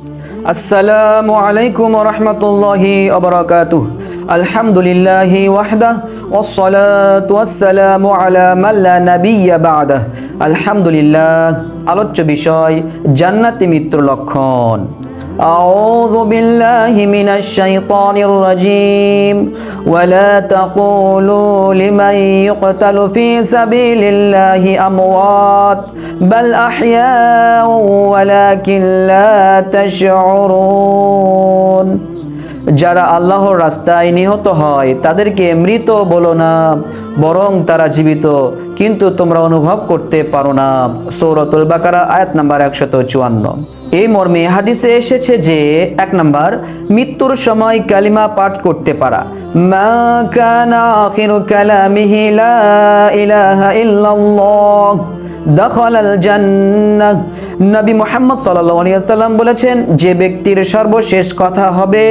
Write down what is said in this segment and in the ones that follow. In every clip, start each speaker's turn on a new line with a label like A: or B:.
A: আসসালামু আলাইকুম রহমতুল্লাহি অবরাকাতু আলহামদুলিল্লাহি ওয়াহদা ওসলাতু আসসালামু আলা মাল্লা নাবিয়্যা বাদাহ আলহামদুলিল্লাহ, আলোচ্য বিষয়, জান্নাতি মিত্র লক্ষণ। أعوذ بالله من الشيطان الرجيم. ولا تقولوا لمن يقتل في سبيل الله أموات بل أحياء ولكن لا تشعرون. যারা আল্লাহর রাস্তায় নিহত হয়, তাদেরকে মৃত বলো না, বরং তারা জীবিত। কিন্তু তোমরা অনুভব করতে পারো না। সৌরতুল বাকারা, আয়াত নাম্বার একশত চুয়ান্ন। এই মর্মে হাদিসে এসেছে যে, এক নাম্বার, মৃত্যুর সময় কালিমা পাঠ করতে পারা। মা কানা আখিরু দখলাল নবী মোহাম্মদ সাল্লাহ আলাইহি ওয়াসাল্লাম বলেছেন, যে ব্যক্তির সর্বশেষ কথা হবে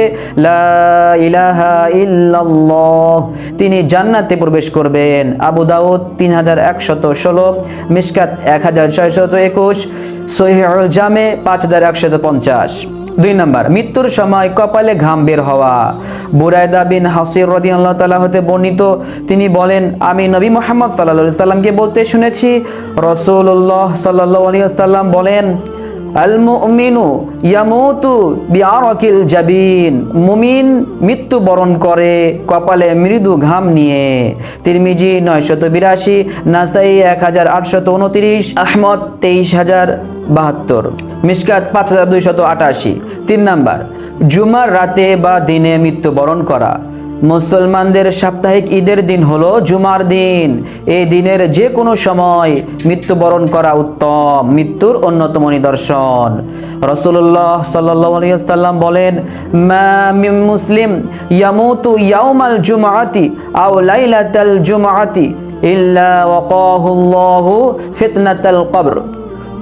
A: তিনি জান্নাতে প্রবেশ করবেন। আবু দাউদ 3116 মিশকাত 1621 সহিহুল জামে 5150 দুই নম্বর, মৃত্যুর সময় কপালে ঘাম বের হওয়া। বুরায়দা বিন হাসির রদি আল্লাহ তালা হতে বর্ণিত, তিনি বলেন, আমি নবী মোহাম্মদ সাল্লা সাল্লামকে বলতে শুনেছি রসুল্লাহ সাল্লাহ আলী সাল্লাম বলেন, আল মুমিনু ইয়ামুতু জাবিন, মুমিন মৃত্যু বরণ করে কপালে মৃদু ঘাম নিয়ে। তিরমিজি নয়শত বিরাশি, নাসাই এক হাজার আটশত উনত্রিশ, আহমদ তেইশ হাজার বাহাত্তর। মিসকাত পাঁচ হাজার দুইশত আটাশি। তিন নাম্বার, জুমার রাতে বা দিনে মৃত্যুবরণ করা। মুসলমানদের সাপ্তাহিক ঈদের দিন হলো জুমার দিন। এই দিনের যে কোনো সময় মৃত্যুবরণ করা উত্তম, মৃত্যুর অন্যতম নিদর্শন। রসুল্লাহ সাল্লাম বলেন মুসলিম ইয়ামুতু ইয়াউমাল জুমাআতি আও লাইলাতাল জুমাআতি ইল্লা ওয়াকাহুল্লাহু ফিতনাতাল কবর।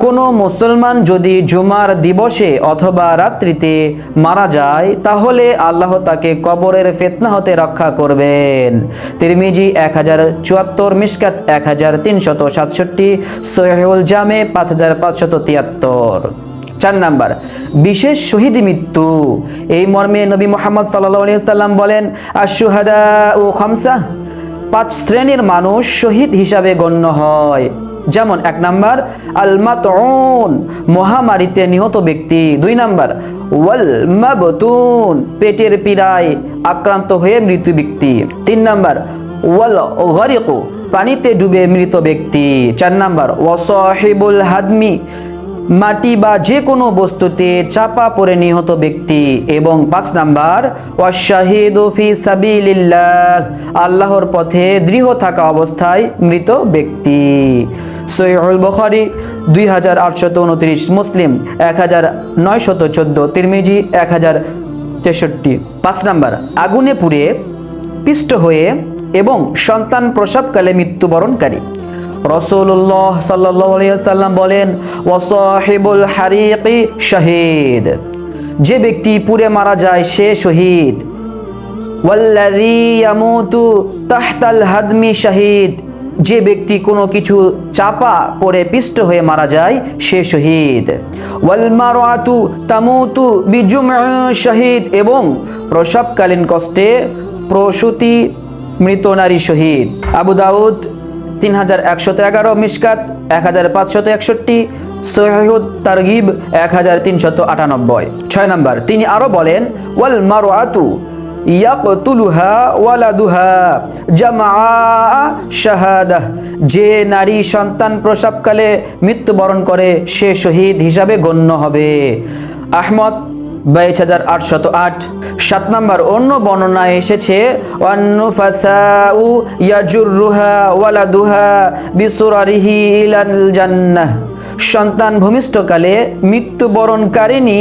A: কোনো মুসলমান যদি জুমার দিবসে অথবা রাত্রিতে মারা যায়, তাহলে আল্লাহ তাকে কবরের ফেতনা হতে রক্ষা করবেন। তিরমিজি এক হাজার চুয়াত্তর মিসকাত এক হাজার তিনশত সাতষট্টি সোহেউল জামে পাঁচ হাজার পাঁচশত তিয়াত্তর। চার নাম্বার, বিশেষ শহীদ মৃত্যু। এই মর্মে নবী মোহাম্মদ সাল্লাম বলেন আশুহাদা ও খামসা পাঁচ শ্রেণির মানুষ শহীদ হিসাবে গণ্য হয়। যেমন এক নাম্বার, আলমাতউন, মহামারীতে নিহত ব্যক্তি। দুই নাম্বার ওয়াল মাবতুন পেটের পীড়ায় আক্রান্ত হয়ে মৃত্যু ব্যক্তি। তিন নাম্বার ওয়াল গরিকু পানিতে ডুবে মৃত ব্যক্তি। চার নাম্বার, ওয়াসাহিবুল হাদমি, মাটি বা যে কোনো বস্তুতে চাপা পড়ে নিহত ব্যক্তি। এবং পাঁচ নাম্বার ওয়াশাহিদু ফি সাবিলিল্লাহ, আল্লাহর পথে দৃঢ় থাকা অবস্থায় মৃত ব্যক্তি। সৈহুল বখারি দুই হাজার আটশত উনত্রিশ, মুসলিম এক হাজার নয়শত চোদ্দ, তিরমিজি এক হাজার তেষট্টি। পাঁচ নাম্বার, আগুনে পুড়ে পিষ্ট হয়ে এবং সন্তান প্রসবকালে মৃত্যুবরণকারী। রসুল্লাহ সাল্লাম বলেন, ওয়াসাহিবুল হারিকি শহীদ। যে ব্যক্তি পুড়ে মারা যায়, সে শহীদ। ওয়াল্লাযী ইয়ামুতু তাহতাল হাদমি শহীদ। যে ব্যক্তি কোনো কিছু চাপা পড়ে পিষ্ট হয়ে মারা যায়, সে শহীদ। ওয়াল মারআতু তামুতু বিজুমআ শহীদ এবং প্রসবকালীন কষ্টে প্রসূতি মৃত নারী শহীদ। আবু দাউদ তিন হাজার একশত এগারো মিসকাত এক হাজার পাঁচশত একষট্টি সহিহুদ তারগিব এক হাজার তিনশত আটানব্বই। ছয় নম্বর, তিনি আরও বলেন, ওয়াল মারআতু ইয়াকতুলুহা ওয়ালাদুহা জামা শাহাদাহ। যে নারী সন্তান প্রসবকালে মৃত্যুবরণ করে, সে শহীদ হিসাবে গণ্য হবে। আহমদ, বাইশ হাজার আটশত আট, সাত নম্বর, অন্য বর্ণনায় এসেছে সন্তান ভূমিষ্ঠকালে মৃত্যুবরণকারিণী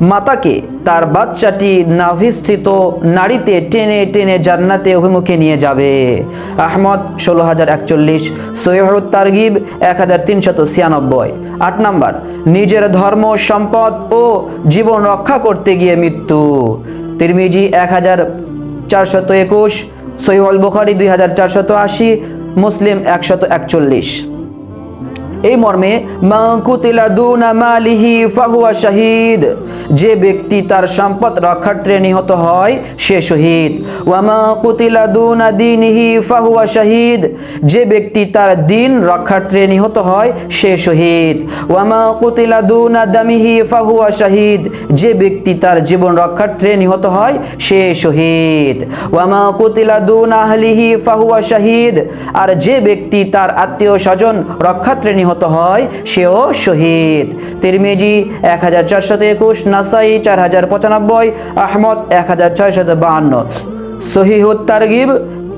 A: মাতাকে তার বাচ্চাটি নাভিস্থিত নারীতে টেনে টেনে জান্নাতে অভিমুখে নিয়ে যাবে। আহমদ, ষোলো হাজার একচল্লিশ। সৈয়দ তারগিব, এক হাজার তিনশত ছিয়ানব্বই। আট নাম্বার, নিজের ধর্ম, সম্পদ ও জীবন রক্ষা করতে গিয়ে মৃত্যু। তিরমিজি, এক হাজার চারশত একুশ। সৈহল বুখারি, দুই হাজার চারশত আশি। মুসলিম, একশত একচল্লিশ। এই মর্মে, মা কুতিলা দুনা মালিহি ফাহুয়া শাহিদ। যে ব্যক্তি তার সম্পদ রক্ষার্থে নিহত হয়, সে শহীদ। ওয়ামা কুতিলা দুনা ফাহুয়া শহীদ। যে ব্যক্তি তার দিন রক্ষার্থে নিহত হয়, সে শহীদ। ওয়ামা কুতিলা দুনা দামিহি ফাহুয়া শহীদ। যে ব্যক্তি তার জীবন রক্ষার্থে নিহত হয়, সে শহীদ। ওয়ামা কুতিলা দুনা আহলিহি ফাহুয়া শহীদ। আর যে ব্যক্তি তার আত্মীয় স্বজন রক্ষার্থে নিহত হয়, সেও শহীদ। তিরমিজি, এক হাজার চারশত একুশ নাসাই চার হাজার পঁচানব্বই আহমদ এক হাজার ছয়শত বাহান্ন। সহিহুত তারগিব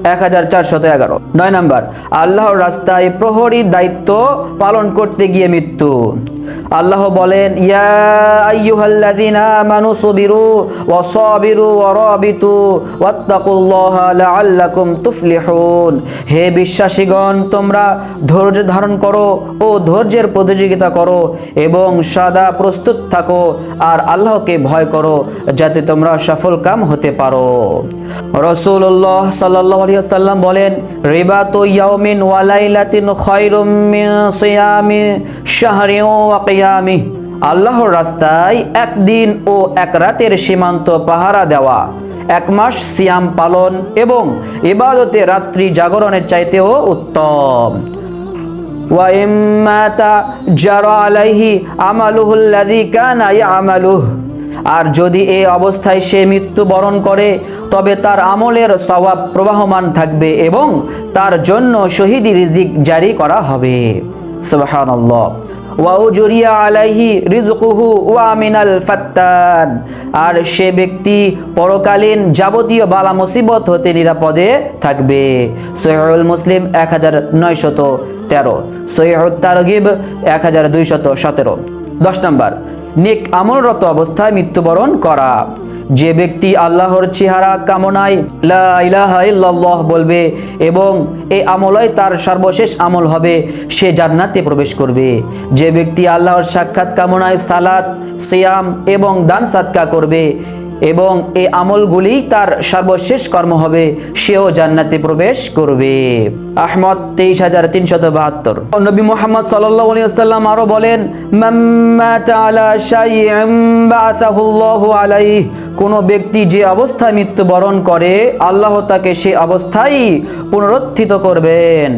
A: এক হাজার চারশত এগারো। নয় নাম্বার, আল্লাহর রাস্তায় প্রহরী দায়িত্ব পালন করতে গিয়ে মৃত্যু। আল্লাহ বলেন হে বিশ্বাসীগণ, তোমরা ধৈর্য ধারণ করো ও ধৈর্যের প্রতিযোগিতা করো এবং সদা প্রস্তুত থাকো আর আল্লাহকে ভয় করো যাতে তোমরা সফল কাম হতে পারো। রসুল্লাহ সাল্লাহ আলহিহাল্লাম বলেন, রেবা তো ইয়াউমিন ওয়ালাইলাতিন খয়রুম মিন সিয়ামি শাহরি ওয়া কিয়ামি। আল্লাহর রাস্তায় একদিন ও এক রাতের সীমান্ত পাহারা দেওয়া, এক মাস সিয়াম পালন এবং ইবাদতে রাত্রি জাগরণের চাইতেও উত্তম। আর যদি এই অবস্থায় সে মৃত্যুবরণ করে তবে তার আমলের সওয়াব প্রবাহমান থাকবে এবং তার জন্য শহীদি রিজিক জারি করা হবে। ওয়া মিনাল ফাত্তান। আর সে ব্যক্তি পরকালীন যাবতীয় বালা মুসিবত হতে নিরাপদে থাকবে। সহিহুল মুসলিম এক হাজার নয়শত তেরো, সহিহুত তারগিব এক হাজার দুইশত সতেরো। দশ নম্বর, নেক আমলরত অবস্থায় মৃত্যুবরণ করা। যে ব্যক্তি আল্লাহর চেহারা, কামনায় লা বলবে এবং এই আমলয় তার সর্বশেষ আমল হবে, সে জান্নাতে প্রবেশ করবে। যে ব্যক্তি আল্লাহর সাক্ষাৎ, কামনায় সালাত, সিয়াম এবং দান সাদকা করবে এবং এই আমলগুলি তার সর্বশেষ কর্ম হবে, সেও জান্নাতে প্রবেশ করবে। আহমদ তেইশ হাজার তিনশত বাহাত্তর। নবী মোহাম্মদ সাল্লাহ আলিয়াল্লাম আরও বলেন কোনো ব্যক্তি যে অবস্থায় মৃত্যুবরণ করে, আল্লাহ তাকে সে অবস্থায় পুনরুত্থিত করবেন।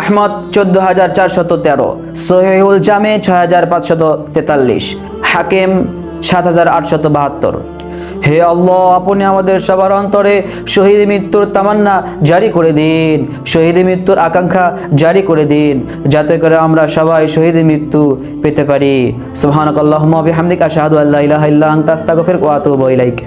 A: আহমদ চোদ্দ হাজার চারশত তেরো সোহেউল জামে ছয় হাজার পাঁচশত তেতাল্লিশ, হাকেম সাত হাজার আটশত বাহাত্তর। হে আল্লাহ, আপনি আমাদের সবার অন্তরে শহীদ মৃত্যুর তামান্না জারি করে দিন। শহীদ মৃত্যুর আকাঙ্ক্ষা জারি করে দিন, যাতে করে আমরা সবাই শহীদ মৃত্যু পেতে পারি। সুবহানাকাল্লাহুম্মা বিহামদিকা আশহাদু আল্লাহ ইলাহা ইল্লা আনতা, আস্তাগফিরুকা ওয়া ইলাইক।